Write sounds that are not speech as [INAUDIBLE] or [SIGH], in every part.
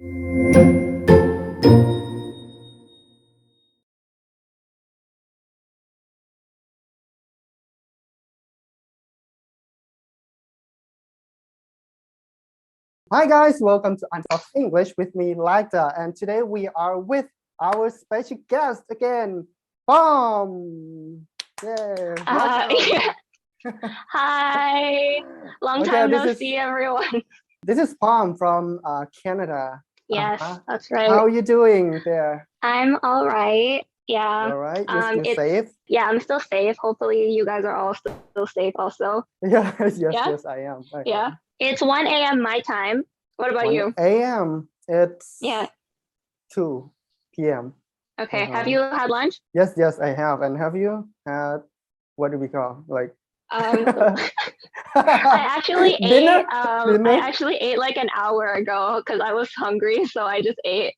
Hi guys, welcome to Untalk English with me, Lita, and today we are with our special guest again, Bomb. Yay! Uh, [LAUGHS] welcome. [LAUGHS] Hi, long Okay, time no is- see, everyone. This is Palm from uh, Canada. Yes, Uh-huh. that's right. How are you doing there? I'm all right. Yeah, All right, you're um, still safe? yeah, I'm still safe. Hopefully, you guys are all still, still safe. Also, [LAUGHS] Yes, yes, Yeah? yes, I am. Okay. yeah, it's 1 a.m. my time. What about 1 you? a.m. It's Yeah. 2 p.m. Okay, have uh-huh. you had lunch? Yes, yes, I have. And have you had what do we call like? Um, [LAUGHS] I actually Dinner? ate. Um, Dinner? I actually ate like an hour ago because I was hungry, so I just ate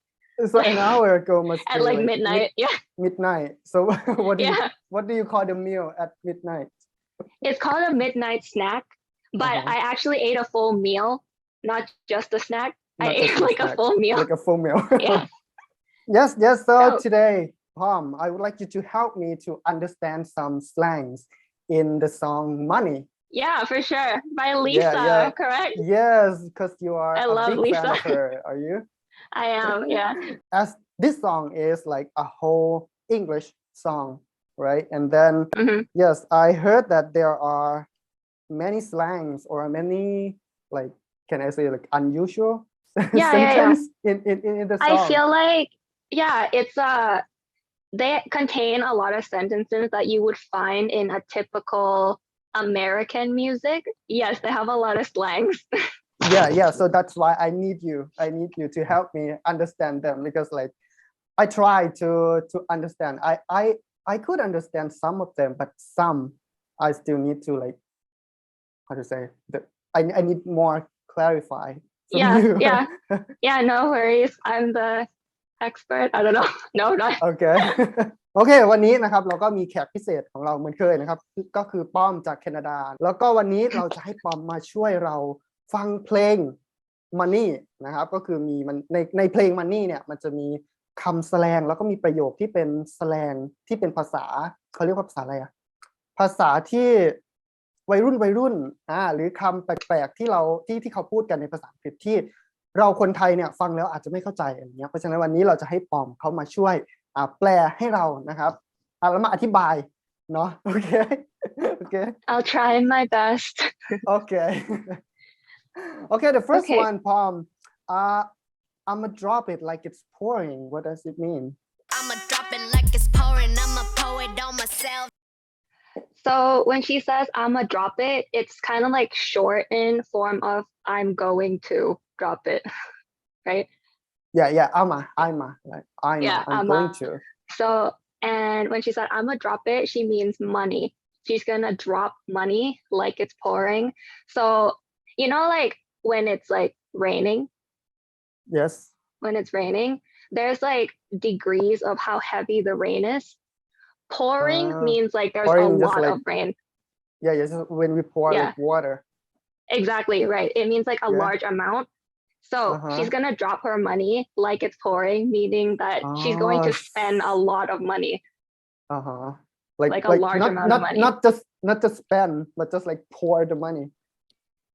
so an hour ago must [LAUGHS] at be like mid- midnight. Yeah, midnight. So [LAUGHS] what do you what do you call the meal at midnight? It's called a midnight snack, but Uh-huh. I actually ate a full meal, not just a snack. I Not just ate a like a full meal. Like a full meal. Yeah. yes, yes. So So- today, Palm, I would like you to help me to understand some slangs in the song Money. Yeah, for sure. By Lisa, yeah. correct? Yes, because you are I a love big fan Lisa. of her, are you? [LAUGHS] I am. Yeah. As this song is like a whole English song, right? And then hmm yes, I heard that there are many slangs or many like can I say like unusual [LAUGHS] Yeah, yeah, yeah. in, in in in the song. I feel like, yeah, it's uh they contain a lot of sentences that you would find in a typical American music. Yes, they have a lot of slangs. [LAUGHS] yeah yeah so that's why i need you i need you to help me understand them because like i try to to understand i i i could understand some of them but some i still need to like how to say the i, I need more clarify yeah, yeah. [LAUGHS] Yeah, no worries. I'm the expert. I don't know. No, not โอเคโอเค วันนี้นะครับเราก็มีแขกพิเศษของเราเหมือนเคยนะครับ ก็คือป้อมจากแคนาดา แล้วก็วันนี้เราจะให้ป้อมมาช่วยเราฟังเพลง Money นะครับ ก็คือมีมันในในเพลง Money เนี่ยมันจะมีคำแสลงแล้วก็มีประโยคที่เป็นแสลงที่เป็นภาษาเขาเรียกว่าภาษาอะไรอะภาษาที่วัยรุ่นวัยรุ่นอ่าหรือคำแปลกๆที่เราที่ที่เขาพูดกันในภาษาอังกฤษที่ เราคนไทยเนี่ยฟังแล้วอาจจะไม่เข้าใจอย่างเงี้ยเพราะฉะนั้นวันนี้เราจะให้ปอมเขามาช่วยอ่าแปลให้เรานะครับอ่าแล้วมาอธิบายเนาะโอเคโอเค I'll try my best. โอเค okay the first Okay. one Pom uh I'ma drop it like it's pouring what does it mean I'ma drop it like it's pouring. I'ma pour it on myself. So when she says I'ma drop it, it's kind of like shortened form of I'm going to drop it. [LAUGHS] Right? yeah yeah I'ma I'ma like I'm Yeah, I'm I'ma. So and when she said I'ma drop it, she means money. She's gonna drop money like it's pouring. So you know like when it's like raining, yes when it's raining, there's like degrees of how heavy the rain is. Pouring Ah, means like there's a lot like- of rain. yeah yes when we pour Yeah. like water Exactly right. It means like a Yeah. large amount. So Uh-huh. she's gonna drop her money like it's pouring, meaning that she's going Oh, to spend a lot of money. uh-huh like Like a large not, amount not, of money. not just not just spend but just like pour the money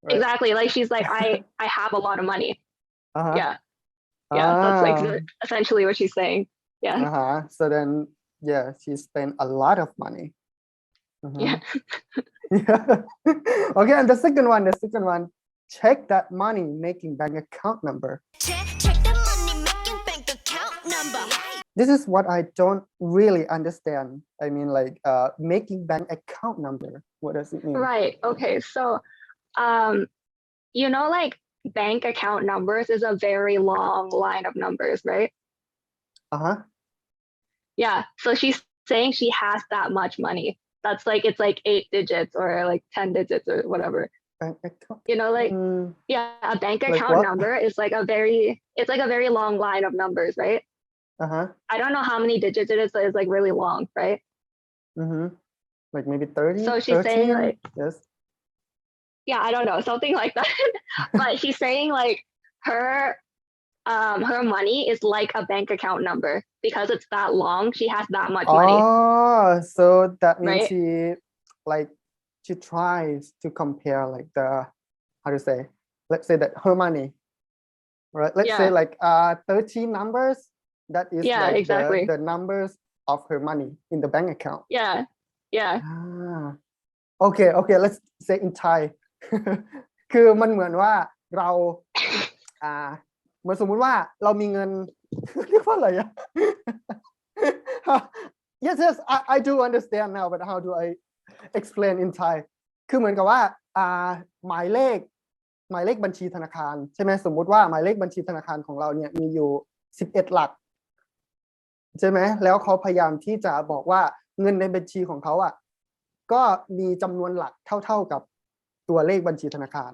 right? Exactly. Like she's like, I I have a lot of money. uh-huh. Yeah. Yeah. That's like Ah. essentially what she's saying. Yeah. Uh-huh. So then, yeah, she spent a lot of money. Mhm. Yeah. [LAUGHS] yeah. [LAUGHS] okay, and the second one, the second one, check that money making bank account number. Check, check the money making bank account number. This is what I don't really understand. I mean, like, uh, making bank account number. What does it mean? Right. Okay. So, um, you know, like bank account numbers is a very long line of numbers, right? Uh huh. Yeah. So she's saying she has that much money. That's like it's like eight digits or like 10 digits or whatever. Bank account. You know, like Mm, yeah, a bank account what? number is like a very it's like a very long line of numbers, right? uh huh. I don't know how many digits it is, but it's like really long, right? Mm-hmm. Like maybe 30? So she's saying, like- yes. Yeah, I don't know, something like that. [LAUGHS] but she's saying like her um, her money is like a bank account number because it's that long. She has that much money. Oh, so that means Right? she like she tries to compare like the how to say let's say that her money right let's say Yeah. like uh 13 numbers that is Yeah, like the- exactly. the, numbers of her money in the bank account Yeah, yeah, ah okay okay let's say in Thai [LAUGHS] คือมันเหมือนว่าเรา อ่าเหมือนสมมุติว่าเรามีเงิน เรียกว่าอะไรอะ [COUGHS] [LAUGHS] [LAUGHS] yes yes I, I do understand now but how do I explain in Thai คือเหมือนกับว่าอ่าหมายเลข หมายเลขบัญชีธนาคารใช่ไหมสมมุติว่าหมายเลขบัญชีธนาคารของเราเนี่ยมีอยู่สิบเอ็ดหลักใช่ไหมแล้วเขาพยายามที่จะบอกว่าเงินในบัญชีของเขาอะก็มีจำนวนหลักเท่าๆกับตัวเลขบัญชีธนาคาร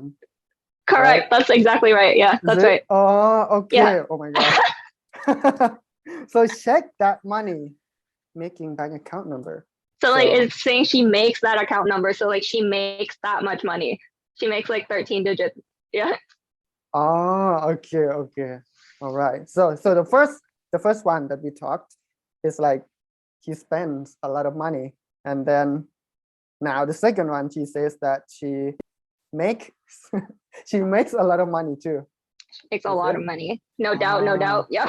correct. That's exactly right. Yeah, Is that's it? right. Oh, okay. Yeah. Oh my god. so check that money making bank account number. So like it's saying she makes that account number. So like she makes that much money. She makes like 13 digits. Yeah. Oh, okay, okay. All right. So so the first the first one that we talked is like he spends a lot of money and then now the second one she says that she makes [LAUGHS] she makes a lot of money too. Makes a lot of money. No doubt, no Ah. doubt. Yeah.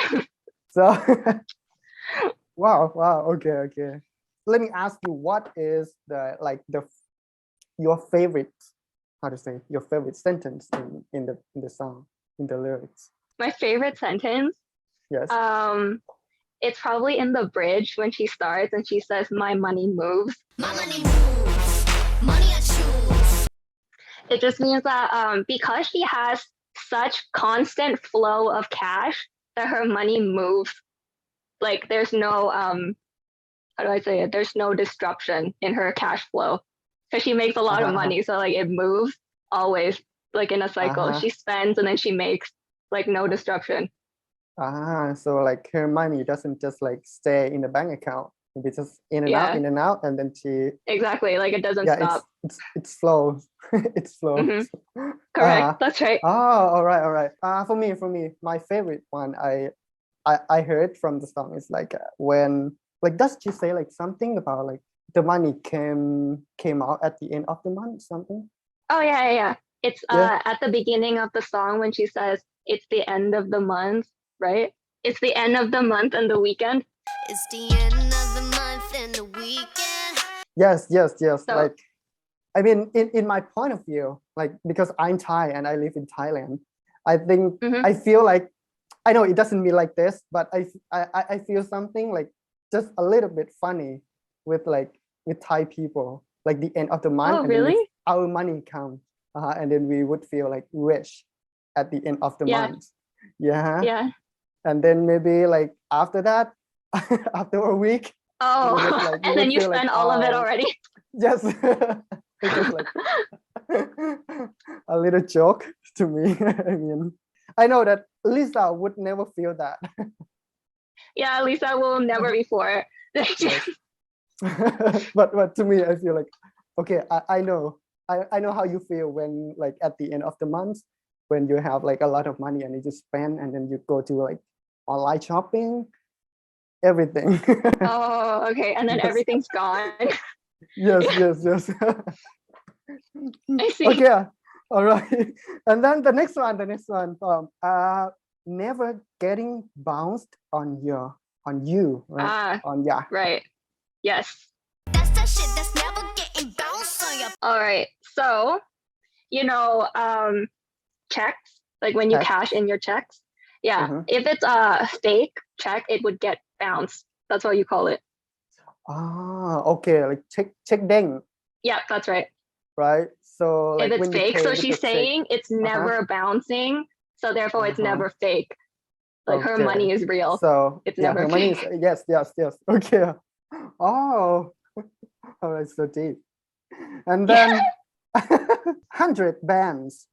So, [LAUGHS] wow, wow, okay, okay. Let me ask you, what is the like the your favorite, how to say, your favorite sentence in in the in the song in the lyrics? My favorite sentence. Yes. Um it's probably in the bridge when she starts and she says, My money moves. My money moves, money I choose. It just means that um because she has such constant flow of cash that her money moves. Like there's no um how do I say it? There's no disruption in her cash flow. Because she makes a lot Uh-huh, of uh-huh. money. So like it moves always like in a cycle. Uh-huh. She spends and then she makes like no disruption. ah, so like her money doesn't just like stay in the bank account. It's just in and out, in and out, and then she Exactly. Like it doesn't yeah, stop. it's it's it's slow. it's slow. Mhm. Correct. uh-huh. That's right. Oh, all right, all right. Uh, for me, for me, my favorite one I, I, I heard from the song is like uh, when, like, does she say like something about like the money came came out at the end of the month, something? Oh yeah, yeah, yeah. It's Yeah. uh at the beginning of the song when she says it's the end of the month, right? It's the end of the month and the weekend. It's the end of the month and the weekend. Yes, yes, yes. So- like, I mean, in in my point of view, like because I'm Thai and I live in Thailand, I think Mhm. I feel like I know it doesn't mean like this, but I, I i feel something like just a little bit funny with like with Thai people, like the end of the month. Oh, really? our money comes, uh, and then we would feel like rich at the end of the Yeah. month. Yeah. Yeah. And then maybe like after that, [LAUGHS] after a week, Oh, would, like, [LAUGHS] and then you feel like, spend all of it oh, already. [LAUGHS] Yes. it's just like a little joke to me. I mean, I know that Lisa would never feel that. Yeah, Lisa will never before. [LAUGHS] [LAUGHS] but but to me, I feel like okay, I, I know. I, I know how you feel when like at the end of the month when you have like a lot of money and you just spend and then you go to like online shopping, everything. [LAUGHS] oh, okay. And then Yes. everything's gone. yes, yes, yes. I see. okay all right and then the next one the next one um uh never getting bounced on your on you right Ah, on yeah right. Yes. That's that shit that's never getting bounced on your All right. So, you know, um, checks, like when you Checks. cash in your checks. Yeah. Mhm. If it's a fake check, it would get bounced. That's what you call it. ah okay like check check ding Yeah, that's right. right so like if it's when you fake, pay so she's the check- saying it's Uh-huh. never bouncing. So therefore, it's Uh-huh. never fake. Like her money is real. so It's yeah never her money is fake. yes yes yes [LAUGHS] okay oh [LAUGHS] all right so deep and then 100 [LAUGHS] bands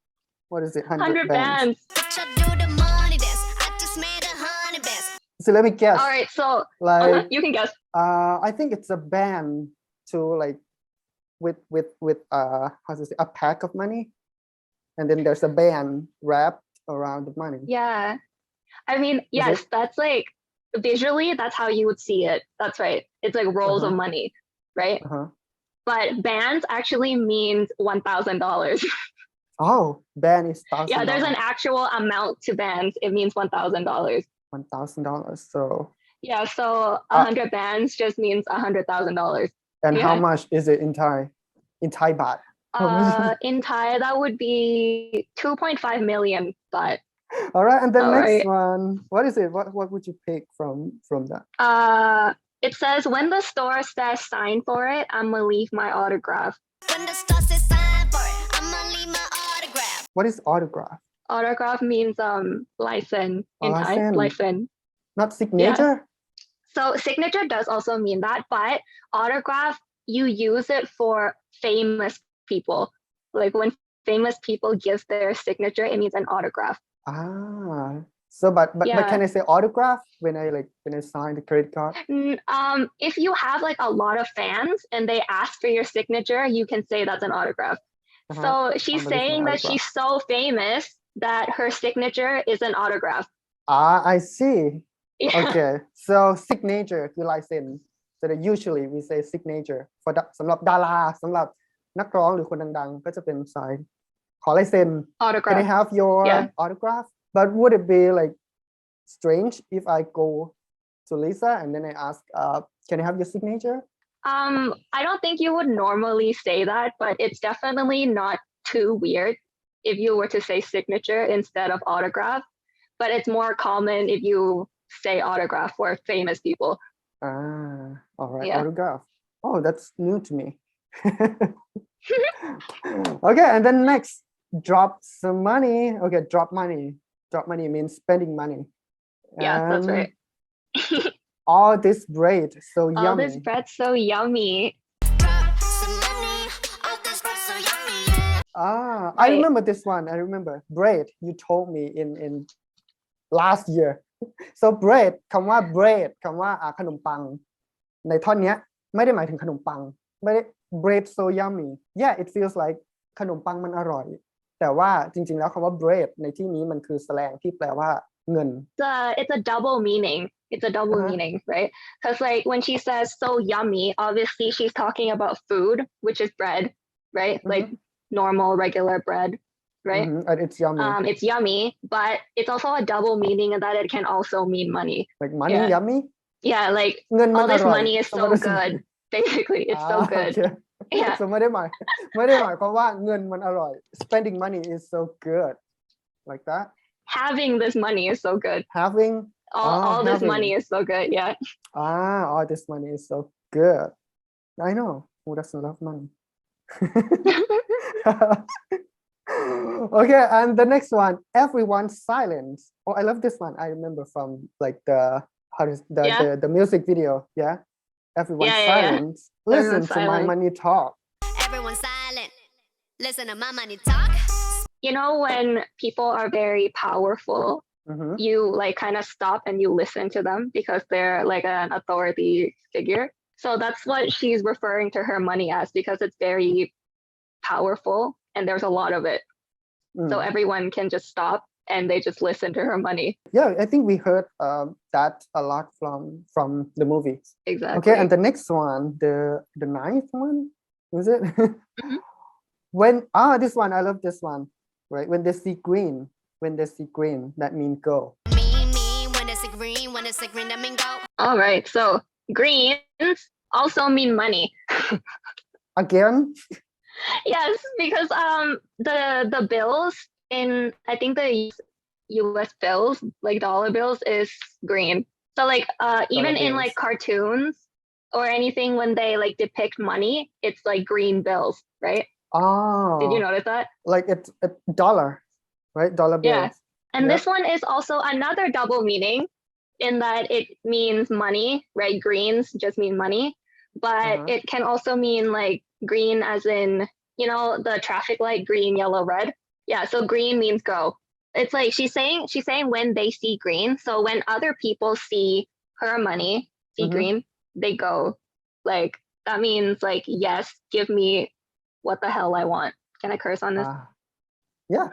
what is it 100, 100 bands. bitch. I do the money dance. I just made a honey best. so let me guess All right. So like uh-huh, you can guess. uh i think it's a band to like with with with uh how to say a pack of money and then there's a band wrapped around the money Yeah. I mean, yes, that's like visually, that's how you would see it. That's right. It's like rolls of Uh-huh. money, right? Uh-huh. But bands actually means one thousand dollars. [LAUGHS] Oh, ban is thousand. yeah, there's an actual amount to bands. It means one thousand dollars. one thousand dollars. So Yeah, so a Uh, hundred bands just means a hundred thousand dollars. and how much is it in Thai? In Thai baht. How much? Uh, [LAUGHS] in Thai, that would be two point five million baht. All right, and the All next right. one. What is it? What what would you pick from from that? Uh, it says when the store says sign for it, I'm gonna leave my autograph. When the star says sign for it, I'ma leave my autograph. What is autograph? Autograph means um license in Thai, License. license. Not signature. Yeah. So signature does also mean that, but autograph you use it for famous people. Like when famous people give their signature, it means an autograph. Ah. So but but, but Yeah. can I say autograph when I like when I sign the credit card? Mm, Um, if you have like a lot of fans and they ask for your signature, you can say that's an autograph. Uh-huh. So she's Somebody's an saying that autograph. she's so famous that her signature is an autograph. Ah, I see. Yeah. Okay. so signature คือลายเซ็น so that usually we say signature for ดสำหรับดาราสำหรับ นักร้องหรือคนดังๆ ก็จะเป็นสายขอลายเซ็น Can I Autograph. have your Yeah. autograph? But would it be like strange if I go to Lisa and then I ask, uh, can I have your signature? Um, I don't think you would normally say that, but it's definitely not too weird if you were to say signature instead of autograph. But it's more common if you say autograph for famous people. Ah, all right, Yeah. autograph. Oh, that's new to me. [LAUGHS] okay, and then next, drop some money. Okay, drop money. Drop money means spending money. Yeah, that's And right. [LAUGHS] All this bread, so All yummy. this bread's so yummy. Drop some money. All this bread so yummy. Yeah. Ah, I Right. remember this one. I remember bread. You told me in in last year. [LAUGHS] So bread คำว่า bread คำว่าอ่าขนมปัง ในท่อนเนี้ย ไม่ได้หมายถึงขนมปัง ไม่ได้ bread so yummy yeah it feels like ขนมปังมันอร่อย แต่ว่าจริง ๆ แล้วคำว่า bread ในที่นี้มันคือแสลงที่แปลว่าเงิน It's a, it's a double meaning. It's a double Uh-huh. meaning, right? Because like when she says so yummy, obviously she's talking about food, which is bread, right? Like normal regular bread, right? Mhm, and it's yummy um, it's yummy, but it's also a double meaning in that it can also mean money. like money yeah. yummy Yeah, like เงินมัน all อ this ร่อย money is so What does it good. mean? Basically, it's so อ่า good. โ[LAUGHS] อเค Yeah. so ไม่ได้หมายไม่ได้หมายความว่าเงินมันอร่อย spending money is so good like that Having this money is so good. having All, Ah, all this having. money is so good. Yeah. ah all this money is so good I know who doesn't love money [LAUGHS] okay and the next one everyone silent oh I love this one I remember from like the how does the, Yeah. the the music video yeah Everyone Yeah, yeah, yeah. silent listen Everyone's to my silent. money talk Everyone silent. Listen to my money talk. You know, when people are very powerful, Mhm. you like kind of stop and you listen to them because they're like an authority figure. So that's what she's referring to her money as because it's very powerful and there's a lot of it. So Mm. everyone can just stop and they just listen to her money. yeah I think we heard um, that a lot from from the movie Exactly. Okay, and the next one, the the ninth one, is it? [LAUGHS] Mhm. when ah, this one I love this one. Right, when they see green, when they see green, that means go. Me, me. When it's a green, when it's a green, that mean go. All right. So greens also mean money. [LAUGHS] Again, yes, because um the the bills in I think the US bills, like dollar bills, is green. So like uh even in like cartoons or anything when they like depict money, it's like green bills, right? oh, Did you notice that? like it's a dollar, right? Dollar bills. Yeah. And Yep. this one is also another double meaning in that it means money, right? Greens just mean money, but Uh-huh. it can also mean like green as in, you know, the traffic light green, yellow, red. Yeah, so green means go. It's like she's saying she's saying when they see green. So when other people see her money, see Mhm. green, they go like that means like yes, give me what the hell I want. Can I curse on this? Ah, yeah,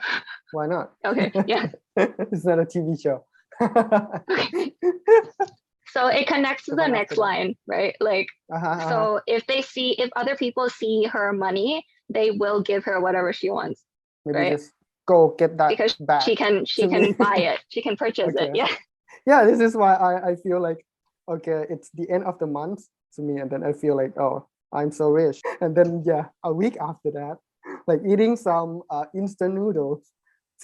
why not? [LAUGHS] Okay, yeah. [LAUGHS] it's not a TV show. [LAUGHS] So it connects to the next line, right? Like, uh-huh, uh-huh. so if they see, if other people see her money, they will give her whatever she wants maybe right. just go get that because back. she can, she can me. [LAUGHS] buy it, she can purchase it. Yeah. yeah, this is why I, I feel like okay, it's the end of the month to me, and then I feel like oh, I'm so rich. And then yeah, a week after that, like eating some uh, instant noodles.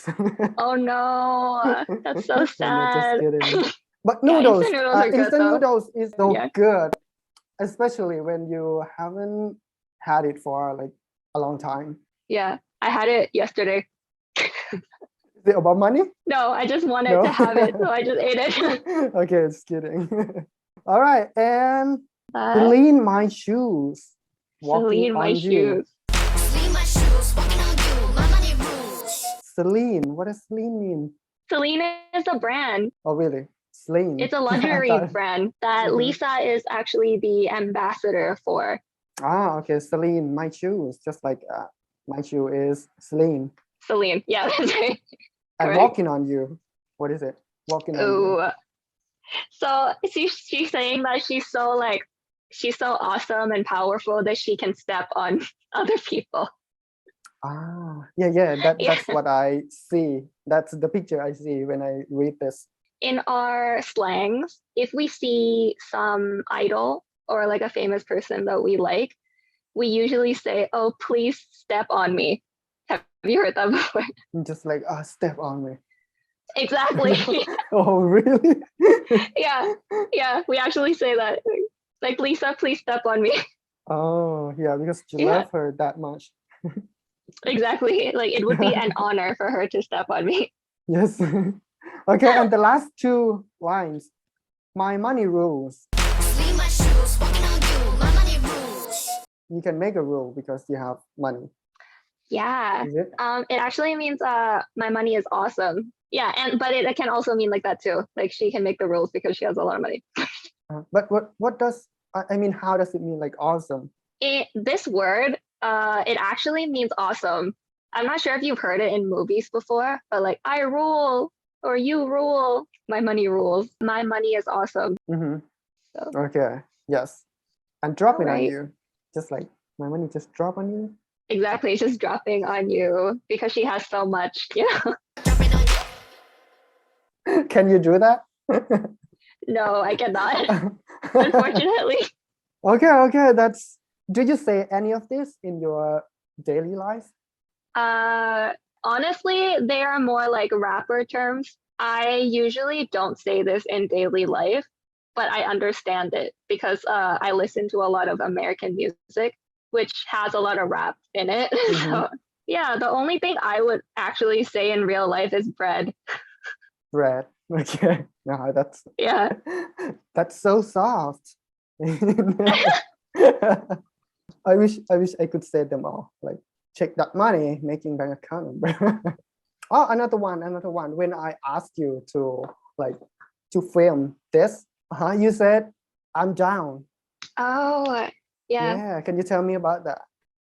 [LAUGHS] Oh no, that's so [LAUGHS] No, no, just sad. kidding. But Yeah, noodles, instant noodles uh, are good, noodles is so Yeah. good, especially when you haven't had it for like a long time. Yeah, I had it yesterday. Is it about money? No, I just wanted No? to have it, so I just ate it. [LAUGHS] okay, just kidding. [LAUGHS] All right, and Uh, clean my shoes. Celine, my shoes. Clean my shoes, walking on you. My money rules. Celine, what does Celine mean? Celine is a brand. Oh, really? Celine. It's a [LAUGHS] luxury brand that. Lisa is actually the ambassador for. Ah, okay, Celine, my shoes. Just like uh, my shoe is Celine. Celine. Yeah, that's right. [LAUGHS] And Correct. walking on you. What is it? Walking on you. So she, she's saying that she's so like she's so awesome and powerful that she can step on [LAUGHS] other people. Ah, yeah, yeah. That Yeah. that's what I see. That's the picture I see when I read this. In our slangs, if we see some idol or like a famous person that we like, we usually say, "Oh, please step on me." Have you heard that [LAUGHS] before? Just like ah, step on me. exactly. [LAUGHS] Oh, really? [LAUGHS] yeah, yeah. We actually say that. Like Lisa, please step on me. oh, yeah, because you Yeah. love her that much. exactly. Like it would be an honor for her to step on me. Yes. okay, and the last two lines. My money rules. You can make a rule because you have money. Yeah. It? Um, it actually means uh my money is awesome. Yeah, and but it, it can also mean like that too. Like she can make the rules because she has a lot of money. [LAUGHS] Uh, but what what does I mean? How does it mean like awesome? It, this word, uh, it actually means awesome. I'm not sure if you've heard it in movies before, but like I rule or you rule, my money rules. My money is awesome. Mm-hmm. So Okay. Yes. And drop it on you. Just like my money just drop on you. exactly, it's just dropping on you because she has so much. You know? Drop it on you. Can you do that? no, I cannot. [LAUGHS] Unfortunately. okay. Okay. That's. Do you say any of this in your daily life? Uh, honestly, they are more like rapper terms. I usually don't say this in daily life, but I understand it because uh, I listen to a lot of American music, which has a lot of rap in it. [LAUGHS] So, yeah, the only thing I would actually say in real life is bread. Bread. [LAUGHS] Okay. No, that's Yeah, [LAUGHS] that's so soft. I wish I wish I could say them all. Like check that money, making bank account. oh, another one, another one. When I asked you to like to film this, uh you said I'm down. Oh, yeah. Yeah. Can you tell me about that?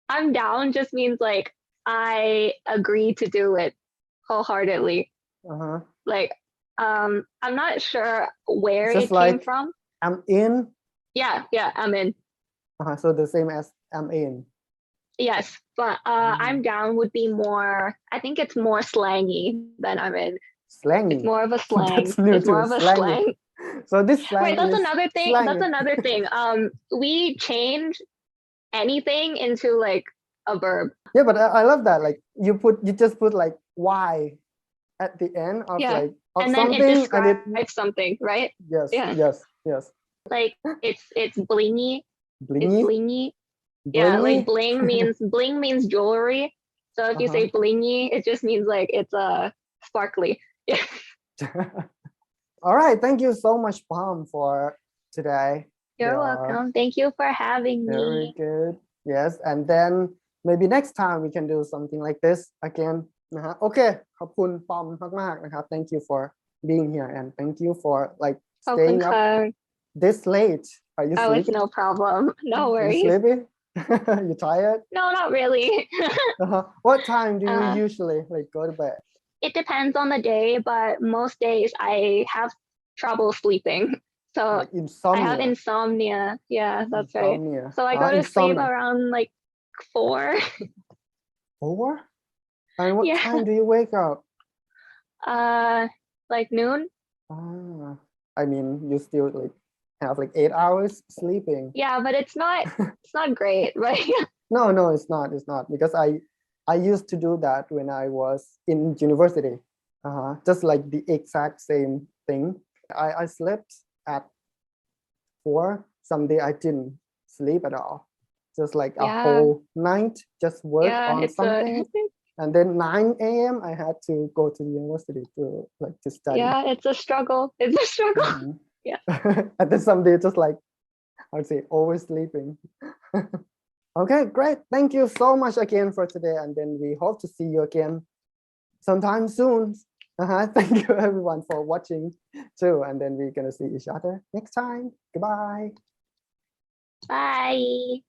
I'm down just means like I agree to do it wholeheartedly. Uh-huh. Like, um, I'm not sure where Just it came like- from. I'm in. Yeah, yeah, I'm in. Uh-huh. So the same as I'm in. Yes, but uh, Mm. I'm down would be more. I think it's more slangy than I'm in. Slangy. It's more of a [LAUGHS] slang. It's more of a slang. [LAUGHS] So this slang Wait, that's another thing. That's [LAUGHS] another thing. Um, we change anything into like a verb. Yeah, but I, I love that. Like you put you just put like why at the end of Yeah, like of and then something it and describes it something, right? yes, yeah. yes, yes. Like it's it's blingy. It's Blingy, blingy. Yeah, like bling [LAUGHS] means bling means jewelry. So if you Uh-huh. say blingy, it just means like it's uh sparkly. Yeah. All right, thank you so much, Palm, for today. You're Yeah. welcome. Thank you for having Very me. good. Yes, and then maybe next time we can do something like this again นะฮะโอเค ขอบคุณปอมมากๆนะครับ thank you for being here and thank you for like ขอบคุณ staying up ค่ะ this late are you Oh, it's sleepy no problem. [LAUGHS] No you worries. sleepy [LAUGHS] you tired No, not really. [LAUGHS] uh-huh. what time do you Uh, usually like go to bed it depends on the day, but most days I have trouble sleeping. So Like I have insomnia. Yeah, that's right. insomnia. So I Ah, go to sleep around like four. Four? And what Yeah. time do you wake up? [LAUGHS] Uh, like noon. Ah, I mean, you still like have like eight hours sleeping. Yeah, but it's not. [LAUGHS] It's not great, right? [LAUGHS] No, no, it's not. It's not because I I used to do that when I was in university. Uh-huh. Just like the exact same thing. I, I slept at four. Someday I didn't sleep at all. Just like a whole night, just work yeah, on something. a and then 9 a.m. I had to go to the university to like to study. yeah, it's a struggle. [LAUGHS] It's a struggle. Mhm. Yeah. [LAUGHS] and then someday just like I would say oversleeping. [LAUGHS] okay, great. Thank you so much again for today. And then we hope to see you again sometime soon. Uh-huh. [LAUGHS] Thank you everyone for watching too. And then we're gonna see each other next time. Goodbye. Bye.